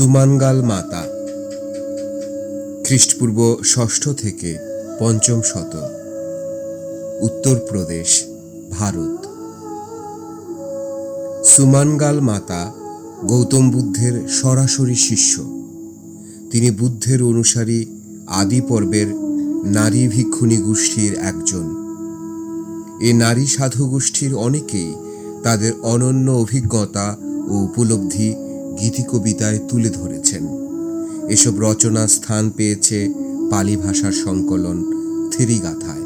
সুমানগাল মাতা। খ্রিস্টপূর্ব ষষ্ঠ থেকে পঞ্চম শত। উত্তরপ্রদেশ ভারত। সুমানগাল মাতা গৌতম বুদ্ধের সরাসরি শিষ্য। তিনি বুদ্ধের অনুসারী আদি পর্বের নারী ভিক্ষুণী গোষ্ঠীর একজন। এ নারী সাধু গোষ্ঠীর অনেকেই তাদের অনন্য অভিজ্ঞতা ও উপলব্ধি গীতিকবিতায় তুলে ধরেছেন। এসব রচনা স্থান পেয়েছে পালি ভাষার সংকলন থেরিগাথায়।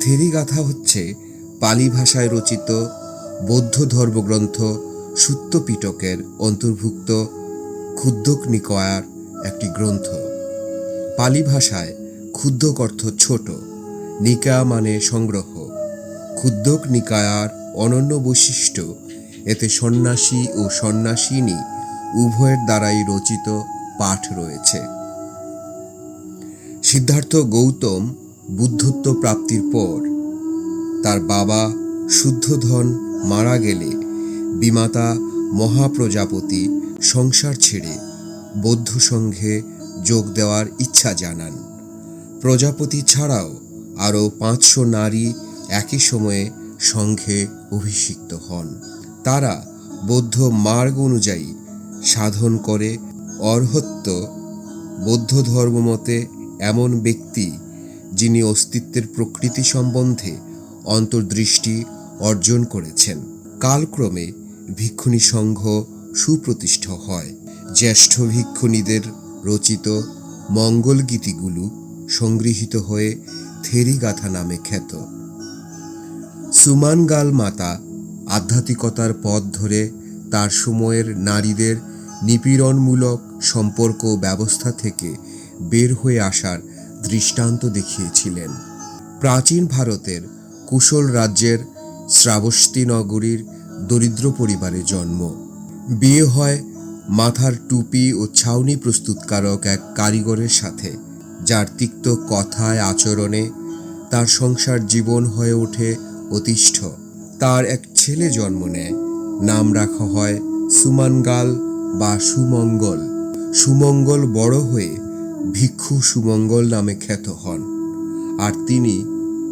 থেরিগাথা হচ্ছে পালি ভাষায় রচিত বৌদ্ধ ধর্মগ্রন্থ সুত্তপিটকের অন্তর্ভুক্ত ক্ষুদ্রক নিকয়ার একটি গ্রন্থ। পালি ভাষায় ক্ষুদ্রক অর্থ ছোট, নিকা মানে সংগ্রহ। ক্ষুদ্রক নিকায়ার অনন্য বৈশিষ্ট্য এতে সন্ন্যাসী ও সন্ন্যাসিনী উভয়ের দ্বারাই রচিত পাঠ রয়েছে। সিদ্ধার্থ গৌতম বুদ্ধত্ব প্রাপ্তির পর তার বাবা শুদ্ধধন মারা গেলে বিমাতা মহাপ্রজাপতি সংসার ছেড়ে বৌদ্ধ সংঘে যোগ দেওয়ার ইচ্ছা জানান। প্রজাপতি ছাড়াও আরও পাঁচশো নারী একই সময়ে সংঘে অভিষিক্ত হন। তারা বৌদ্ধ মার্গ অনুযায়ী সাধন করে অর্হত্ব বৌদ্ধ ধর্মমতে এমন ব্যক্তি যিনি অস্তিত্বের প্রকৃতি সম্বন্ধে অন্তর্দৃষ্টি অর্জন করেছেন। কালক্রমে ভিক্ষুণী সংঘ সুপ্রতিষ্ঠ হয়। জ্যেষ্ঠ ভিক্ষুণীদের রচিত মঙ্গল গীতিগুলো সংগৃহীত হয়ে থেরিগাথা নামে খ্যাত। সুমানগাল মাতা আধ্যাত্মিকতার পথ ধরে তার সময়ের নারীদের নিপীড়নমূলক সম্পর্ক ব্যবস্থা থেকে বের হয়ে আসার দৃষ্টান্ত দেখিয়েছিলেন। প্রাচীন ভারতের কুশল রাজ্যের শ্রাবস্তী নগরীর দরিদ্র পরিবারে জন্ম। বিয়ে হয় মাথার টুপি ও ছাউনি প্রস্তুতকারক এক কারিগরের সাথে, যার তিক্ত কথায় আচরণে তার সংসার জীবন হয়ে ওঠে অতিষ্ঠ। তার এক ছেলে জন্ম নেয়। নাম রাখা হয় সুমানগাল বা সুমঙ্গল। সুমঙ্গল বড় হয়ে ভিক্ষু সুমঙ্গল নামে খ্যাত হন। আর তিনি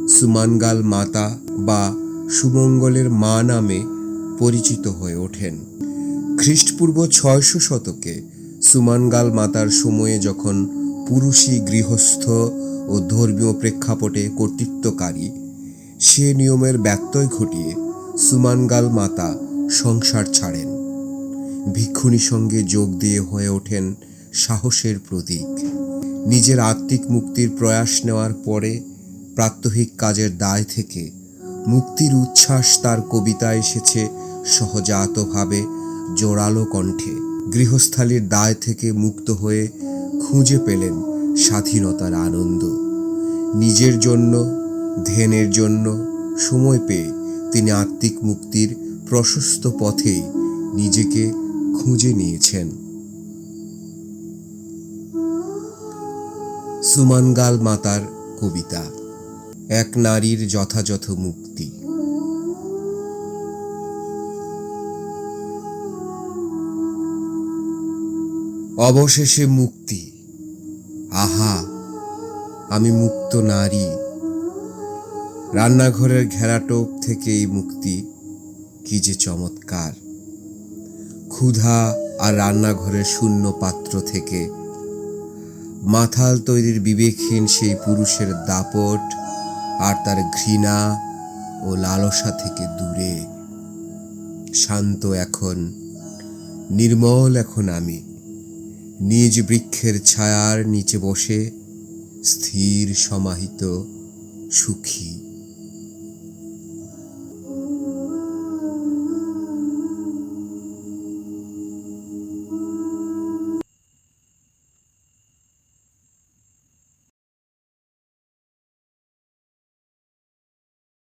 সুমানগাল মাতা বা সুমঙ্গলের মা নামে পরিচিত হয়ে ওঠেন। খ্রিস্টপূর্ব ছয়শো শতকে সুমানগাল মাতার সময়ে যখন পুরুষই গৃহস্থ ও ধর্মীয় প্রেক্ষাপটে কর্তৃত্বকারী, সে নিয়মের ব্যত্যয় ঘটিয়ে সুমানগাল মাতা সংসার ছাড়েন। ভিক্ষুণী সঙ্গে যোগ দিয়ে হয়ে ওঠেন সাহসের প্রতীক। নিজের আত্মিক মুক্তির প্রয়াস নেওয়ার পরে প্রাত্যহিক কাজের দায় থেকে মুক্তির উচ্ছ্বাস তার কবিতায় এসেছে সহজাতভাবে জোরালো কণ্ঠে। গৃহস্থালির দায় থেকে মুক্ত হয়ে খুঁজে পেলেন স্বাধীনতার আনন্দ। নিজের জন্য, ধ্যানের জন্য সময় পেয়ে তিনি আত্মিক মুক্তির প্রশস্ত পথেই নিজেকে খুঁজে নিয়েছেন। সুমানগাল মাতার কবিতা, এক নারীর যথাযথ মুক্তি। অবশেষে মুক্তি। আহা, আমি মুক্ত নারী। রান্নাঘরের ঘেরাটোপ থেকে এই মুক্তি, কি যে চমৎকার। ক্ষুধা আর রান্নাঘরের শূন্য পাত্র থেকে মাথাল তৈরির বিবেকহীন সেই পুরুষের দাপট আর তার ঘৃণা ও লালসা থেকে দূরে। শান্ত এখন, নির্মল এখন আমি। নিজ বৃক্ষের ছায়ার নিচে বসে স্থির সমাহিত সুখী।